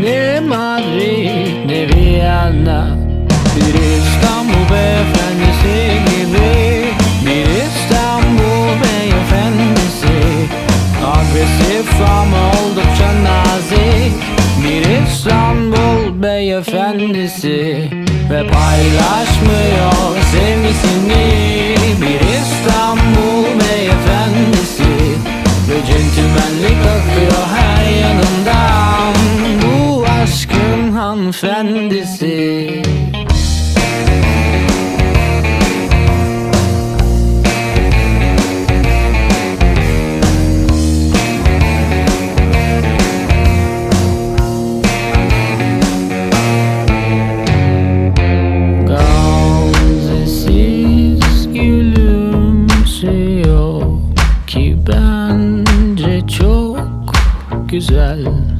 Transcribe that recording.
Ne Madrid ne Viyana Bir İstanbul beyefendisi gibi Bir İstanbul beyefendisi. Agresif ama oldukça nazik. Bir İstanbul beyefendisi. Ve paylaşmıyor hanımefendisi. Gülümsüyor ki bence çok güzel.